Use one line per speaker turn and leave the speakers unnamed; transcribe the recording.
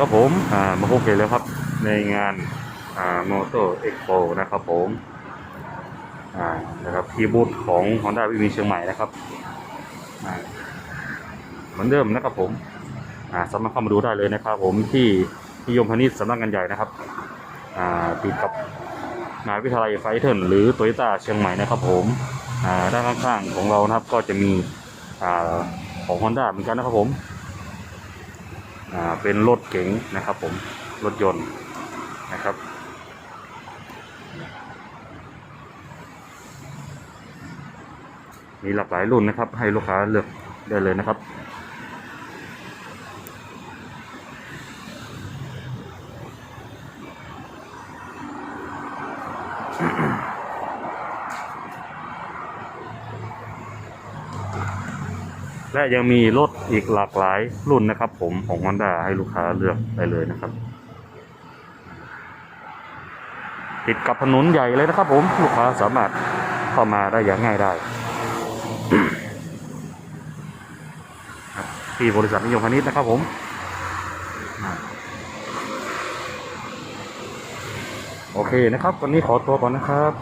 ครับผมอ่ามาพบกันแล้วครับในงานมอเตอร์เอ็กโปนะครับผมนะครับที่บูธของ Honda วิมีเชียงใหม่นะครับเหมือนเดิมนะครับผมสามารถเข้ามาดูได้เลยนะครับผมที่นิยมพาณิชย์สำนักงานใหญ่นะครับติดกับมหาวิทยาลัยไฟเทิร์นหรือโตโยต้าเชียงใหม่นะครับผมด้านข้างๆของเรานะครับก็จะมีอของ Honda เหมือนกันนะครับผม เป็นรถเก๋งนะครับผมรถยนต์นะครับมีหลากหลายรุ่นนะครับ ให้ลูกค้าเลือกได้เลยนะครับ และยังมีรถอีกหลากหลายรุ่นนะครับ ผมของ Honda ให้ลูกค้าเลือกได้เลยนะครับ ติดกับถนนใหญ่เลยนะครับ ผมลูกค้าสามารถเข้ามาได้อย่างง่ายได้ที่บริษัทนิยมพาณิชย์นะครับผมโอเคนะครับ วันนี้ขอตัวก่อนนะครับ